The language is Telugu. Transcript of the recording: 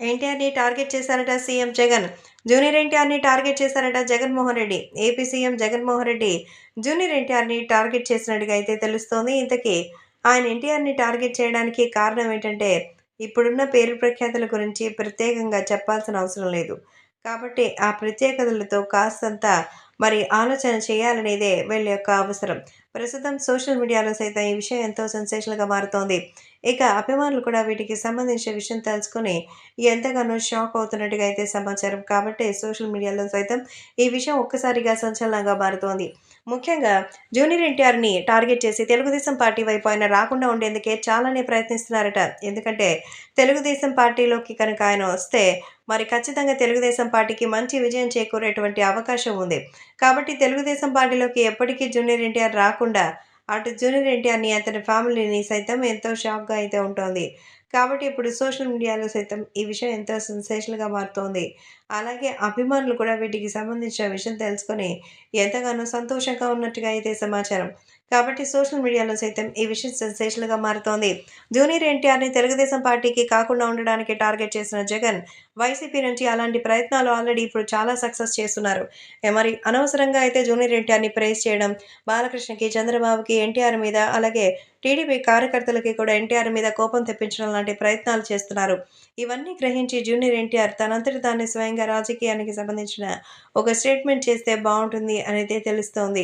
ఎన్టీఆర్ని టార్గెట్ చేశారట సీఎం జగన్. జూనియర్ ఎన్టీఆర్ని టార్గెట్ చేశారట Jaganmohan Reddy. AP CM Jaganmohan Reddy junior ఎన్టీఆర్ని టార్గెట్ చేసినట్టుగా అయితే తెలుస్తోంది. ఇంతకీ ఆయన ఎన్టీఆర్ని టార్గెట్ చేయడానికి కారణం ఏంటంటే ఇప్పుడున్న పేరు ప్రఖ్యాతుల గురించి ప్రత్యేకంగా చెప్పాల్సిన అవసరం లేదు. కాబట్టి ఆ ప్రత్యేకతలతో కాస్తంత మరి ఆలోచన చేయాలనేదే వీళ్ళ యొక్క అవసరం. ప్రస్తుతం సోషల్ మీడియాలో సైతం ఈ విషయం ఎంతో సెన్సేషన్గా మారుతోంది. ఇక అభిమానులు కూడా వీటికి సంబంధించిన విషయం తెలుసుకుని ఎంతగానో షాక్ అవుతున్నట్టుగా అయితే సమాచారం. కాబట్టి సోషల్ మీడియాలో సైతం ఈ విషయం ఒక్కసారిగా సంచలనంగా మారుతోంది. ముఖ్యంగా జూనియర్ ఎన్టీఆర్ని టార్గెట్ చేసి తెలుగుదేశం పార్టీ వైపు ఆయన రాకుండా ఉండేందుకే చాలానే ప్రయత్నిస్తున్నారట. ఎందుకంటే తెలుగుదేశం పార్టీలోకి కనుక ఆయన వస్తే మరి ఖచ్చితంగా తెలుగుదేశం పార్టీకి మంచి విజయం చేకూరేటువంటి అవకాశం ఉంది. కాబట్టి తెలుగుదేశం పార్టీలోకి ఎప్పటికీ జూనియర్ ఎన్టీఆర్ రాకుండా అటు జూనియర్ ఎన్టీఆర్ని అతని ఫ్యామిలీని సైతం ఎంతో షాక్గా అయితే ఉంటుంది. కాబట్టి ఇప్పుడు సోషల్ మీడియాలో సైతం ఈ విషయం ఎంతో సెన్సేషన్గా మారుతోంది. అలాగే అభిమానులు కూడా వీటికి సంబంధించిన విషయం తెలుసుకొని ఎంతగానో సంతోషంగా ఉన్నట్టుగా అయితే సమాచారం. కాబట్టి సోషల్ మీడియాలో సైతం ఈ విషయం సెన్సేషన్గా మారుతోంది. జూనియర్ ఎన్టీఆర్ని తెలుగుదేశం పార్టీకి కాకుండా ఉండడానికి టార్గెట్ చేసిన జగన్ వైసీపీ నుంచి అలాంటి ప్రయత్నాలు ఆల్రెడీ ఇప్పుడు చాలా సక్సెస్ చేస్తున్నారు. మరి అనవసరంగా అయితే జూనియర్ ఎన్టీఆర్ని ప్రైజ్ చేయడం బాలకృష్ణకి చంద్రబాబుకి ఎన్టీఆర్ మీద అలాగే టీడీపీ కార్యకర్తలకి కూడా ఎన్టీఆర్ మీద కోపం తెప్పించడం లాంటి ప్రయత్నాలు చేస్తున్నారు. ఇవన్నీ గ్రహించి జూనియర్ ఎన్టీఆర్ తనంతటి దాన్ని స్వయంగా రాజకీయానికి సంబంధించిన ఒక స్టేట్మెంట్ చేస్తే బాగుంటుంది అనేది తెలుస్తోంది.